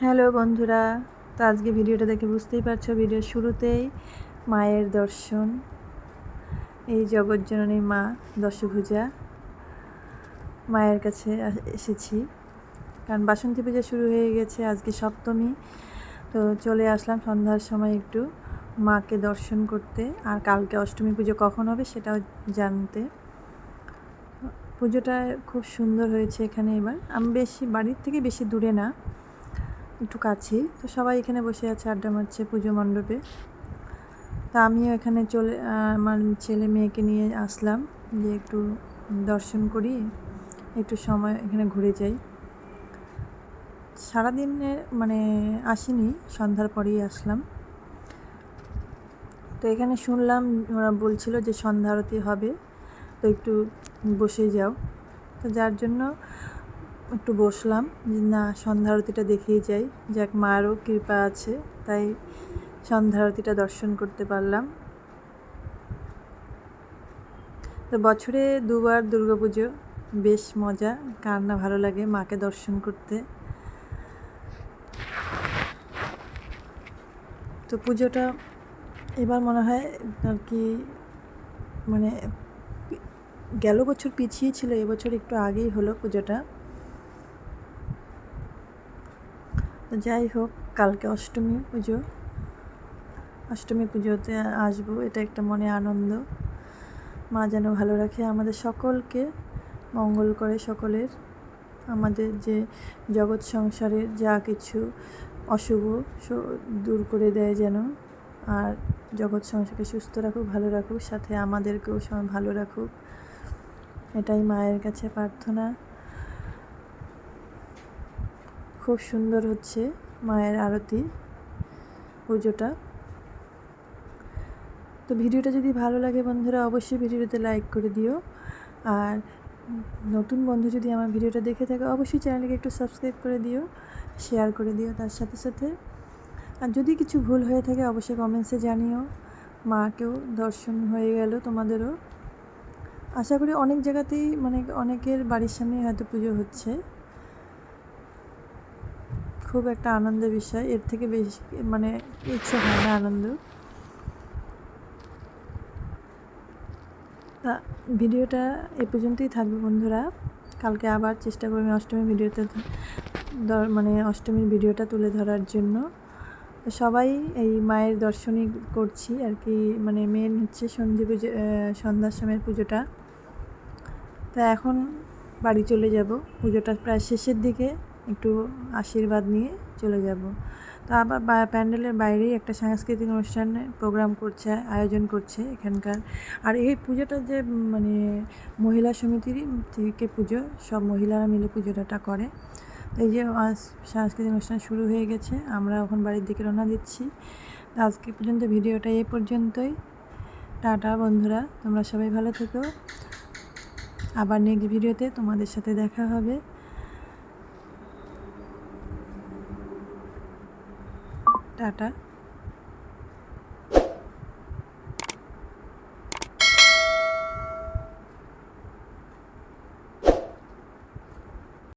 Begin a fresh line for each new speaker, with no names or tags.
Hello বন্ধুরা, তো আজকে ভিডিওটা দেখে বুঝতেই পারছ, ভিডিওর শুরুতেই মায়ের দর্শন। এই জগৎজননী মা দশভুজা মায়ের কাছে এসেছি। কারণ বাসন্তী পূজা শুরু হয়ে গেছে আজকে সপ্তমী, তো চলে আসলাম সন্ধ্যার সময় একটু মাকে দর্শন করতে। আর কালকে অষ্টমী পুজো কখন হবে সেটাও জানতে। পুজোটা খুব সুন্দর হয়েছে এখানে এবার। আমি বেশি, বাড়ির থেকে বেশি দূরে না, একটু কাছেই। তো সবাই এখানে বসে আছে, আড্ডা মারছে পুজো মণ্ডপে। তা আমিও এখানে চলে, আমার ছেলে মেয়েকে নিয়ে আসলাম যে একটু দর্শন করি, একটু সময় এখানে ঘুরে যাই। সারাদিনের মানে আসিনি, সন্ধ্যার পরেই আসলাম। তো এখানে শুনলাম, ওরা বলছিল যে সন্ধ্যা আরতি হবে। তো একটু বসে যাও। তো যার জন্য একটু বসলাম না, সন্ধ্যা আরতিটা দেখেই যাই। যাক, মারও কৃপা আছে, তাই সন্ধ্যা আরতিটা দর্শন করতে পারলাম। তো বছরে দুবার দুর্গাপুজো, বেশ মজা, কার না ভালো লাগে মাকে দর্শন করতে। তো পুজোটা এবার মনে হয় আর কি মানে গেল বছর পিছিয়ে ছিল এবছর একটু আগেই হলো পুজোটা। যাই হোক, কালকে অষ্টমী পুজো। অষ্টমী পুজোতে আসব, এটা একটা মনে আনন্দ। মা যেন ভালো রাখে আমাদের সকলকে, মঙ্গল করে সকলের। আমাদের যে জগৎ সংসারের যা কিছু অশুভ দূর করে দেয় যেন, আর জগৎ সংসারকে সুস্থ রাখুক, ভালো রাখুক, সাথে আমাদেরকেও ভালো রাখুক। এটাই মায়ের কাছে প্রার্থনা। খুব সুন্দর হচ্ছে মায়ের আরতি, পুজোটা। তো ভিডিওটা যদি ভালো লাগে বন্ধুরা, অবশ্যই ভিডিওতে লাইক করে দিও। আর নতুন বন্ধু যদি আমার ভিডিওটা দেখে থাকে, অবশ্যই চ্যানেলকে একটু সাবস্ক্রাইব করে দিও, শেয়ার করে দিও তার সাথে সাথে। আর যদি কিছু ভুল হয়ে থাকে, অবশ্যই কমেন্টসে জানিও। মাকেও দর্শন হয়ে গেল তোমাদেরও। আশা করি অনেক জায়গাতেই মানে অনেকের বাড়ির সামনে হয়তো পুজো হচ্ছে। খুব একটা আনন্দের বিষয়, এর থেকে বেশি মানে ইচ্ছে হয় না আনন্দ। তা ভিডিওটা এ পর্যন্তই থাকবে বন্ধুরা। কালকে আবার চেষ্টা করব অষ্টমীর ভিডিওতে মানে অষ্টমীর ভিডিওটা তুলে ধরার জন্য। সবাই এই মায়ের দর্শনই করছি আর কি মানে মেন হচ্ছে সন্ধি পুজো সন্ধ্যার সময়ের পুজোটা। তা এখন বাড়ি চলে যাব। পুজোটা প্রায় শেষের দিকে একটু আশীর্বাদ নিয়ে চলে যাব। তো আবার প্যান্ডেলের বাইরেই একটা সাংস্কৃতিক অনুষ্ঠানে প্রোগ্রাম করছে, আয়োজন করছে এখানকার। আর এই পুজোটা যে মানে মহিলা সমিতিরই থেকে পুজো, সব মহিলারা মিলে পুজোটা করে। তো এই যে সাংস্কৃতিক অনুষ্ঠান শুরু হয়ে গেছে, আমরা এখন বাড়ির দিকে রওনা দিচ্ছি। আজকে পর্যন্ত ভিডিওটা এই পর্যন্তই। টাটা বন্ধুরা, তোমরা সবাই ভালো থেকো। আবার নেক্সট ভিডিওতে তোমাদের সাথে দেখা হবে। টাটা।